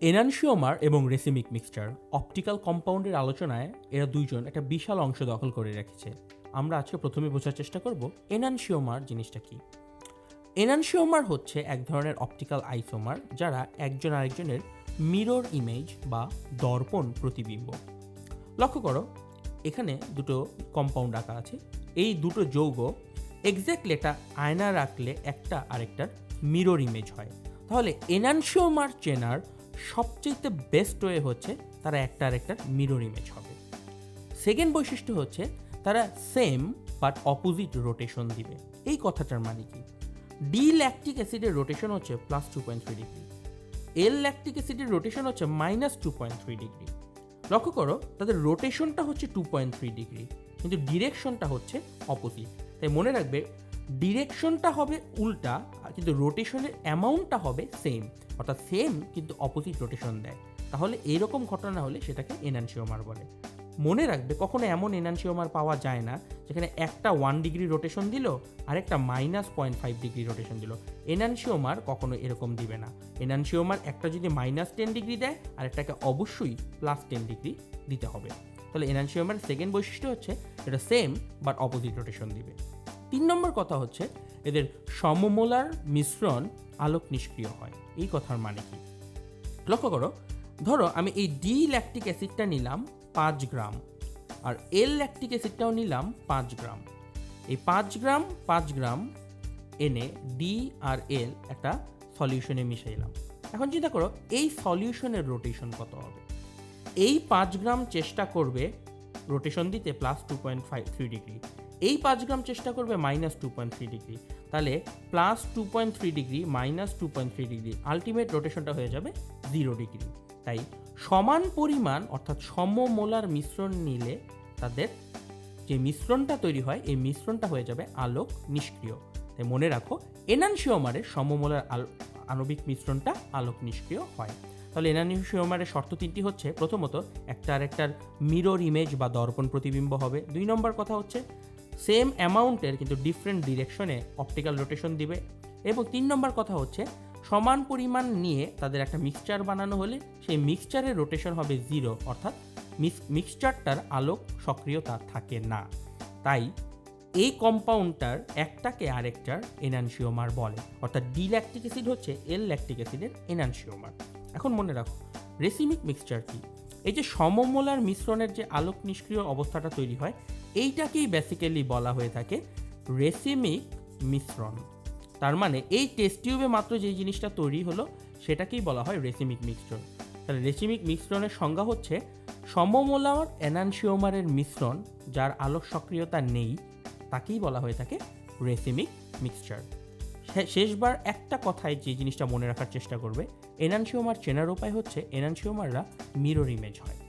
এনানশিওমার এবং racemic mixture optical কম্পাউন্ডের আলোচনায় এরা দুইজন একটা বিশাল অংশ দখল করে রেখেছে। আমরা আজকে প্রথমে বোঝার চেষ্টা করব এনানশিওমার জিনিসটা কি। এনানশিওমার হচ্ছে এক ধরনের অপটিক্যাল আইসোমার যারা একজন আরেকজনের মিরর ইমেজ বা দর্পণ প্রতিবিম্ব। লক্ষ্য করো, এখানে দুটো কম্পাউন্ড আঁকা আছে। এই দুটো যৌগ এক্স্যাক্টলি একটা আয়না রাখলে একটা আরেকটার মিরর ইমেজ হয়। তাহলে এনানশিওমার চেনার সবচেয়ে বেস্ট ওয়ে হচ্ছে তারা একটা আরেকটার মিরর ইমেজ হবে। সেকেন্ড বৈশিষ্ট্য হচ্ছে তারা সেম বাট অপোজিট রোটেশন দিবে। এই কথাটার মানে কি? ডি ল্যাকটিক অ্যাসিডের রোটেশন হচ্ছে plus two point three degree L lactic অ্যাসিডের রোটেশন হচ্ছে minus two point three degree লক্ষ্য করো, তাদের রোটেশনটা হচ্ছে টু পয়েন্ট থ্রি ডিগ্রি কিন্তু ডিরেকশনটা হচ্ছে অপোজিট তাই মনে রাখবে ডিরেকশনটা হবে উল্টা কিন্তু রোটেশনের অ্যামাউন্টটা হবে সেম অর্থাৎ সেম কিন্তু অপোজিট রোটেশন দেয়। তাহলে এরকম ঘটনা হলে সেটাকে এনানশিওমার বলে। মনে রাখবে, কখনো এমন এনানশিওমার পাওয়া যায় না, যেখানে একটা ওয়ান ডিগ্রি রোটেশন দিল আর একটা minus point five degree rotation দিল। এনানশিওমার কখনো এরকম দিবে না। এনানশিওমার একটা যদি মাইনাস টেন ডিগ্রি দেয় আর একটাকে অবশ্যই প্লাস টেন ডিগ্রি দিতে হবে। তাহলে এনানশিওমার সেকেন্ড বৈশিষ্ট্য হচ্ছে, এটা সেম বাট অপোজিট রোটেশন দিবে। তিন নম্বর কথা হচ্ছে, এদের সমমোলার মিশ্রণ আলোক নিষ্ক্রিয় হয়। এই কথার মানে কি? লক্ষ্য করো, ধরো আমি এই ডি ল্যাকটিক অ্যাসিডটা নিলাম পাঁচ গ্রাম আর এল ল্যাকটিক অ্যাসিডটাও নিলাম পাঁচ গ্রাম। এই পাঁচ গ্রাম পাঁচ গ্রাম এনে ডি আর এল একটা সলিউশনে মিশাইলাম। এখন চিন্তা করো, এই সলিউশনের রোটেশন কত হবে? এই পাঁচ গ্রাম চেষ্টা করবে রোটেশন দিতে plus two point five three degree এই পাঁচ গ্রাম চেষ্টা করবে minus two point three degree তাহলে plus two point three degree minus two point three degree ultimate রোটেশনটা হয়ে যাবে জিরো ডিগ্রি তাই সমান পরিমাণ, অর্থাৎ সমমোলার মিশ্রণ নিলে তাদের যে মিশ্রণটা তৈরি হয়, এই মিশ্রণটা হয়ে যাবে আলোক নিষ্ক্রিয়। তাই মনে রাখো এনানশিওমারের সমমোলার আণবিক মিশ্রণটা আলোক নিষ্ক্রিয় হয়। তাহলে এনানশিওমারের শর্ত তিনটি হচ্ছে, প্রথমত একটা আর আরেকটার মিরর ইমেজ বা দর্পণ প্রতিবিম্ব হবে। দুই নম্বর কথা হচ্ছে সেম অ্যামাউন্টের কিন্তু ডিফারেন্ট ডিরেকশনে অপটিক্যাল রোটেশন দিবে এবং তিন নম্বর কথা হচ্ছে, সমান পরিমাণ নিয়ে তাদের একটা মিক্সচার বানানো হলে সেই মিক্সচারের রোটেশন হবে জিরো অর্থাৎ মিক্সচারটার আলোক সক্রিয়তা থাকে না। তাই এই কম্পাউন্ডটার একটাকে আরেকটার এনানশিওমার বলে, অর্থাৎ ডি ল্যাকটিক অ্যাসিড হচ্ছে এল ল্যাকটিক অ্যাসিডের এনানশিওমার এখন মনে রাখো রেসিমিক মিক্সচার কি? এই যে সমমোলার মিশ্রণের যে আলোক নিষ্ক্রিয় অবস্থাটা তৈরি হয়, এইটাকেই বেসিক্যালি বলা হয়ে থাকে রেসিমিক মিশ্রণ। তার মানে এই টেস্ট টিউবে মাত্র যে জিনিসটা তৈরি হলো, সেটাকেই বলা হয় রেসিমিক মিশ্রণ তাহলে রেসিমিক মিশ্রণের সংজ্ঞা হচ্ছে সমমোলার এনানশিওমারের মিশ্রণ, যার আলোক সক্রিয়তা নেই, তাকেই বলা হয়ে থাকে রেসিমিক মিক্সচার শেষবার একটা কথায় যে জিনিসটা মনে রাখার চেষ্টা করবে এনানশিওমার চেনার উপায় হচ্ছে এনানশিওমাররা মিরর ইমেজ হয়।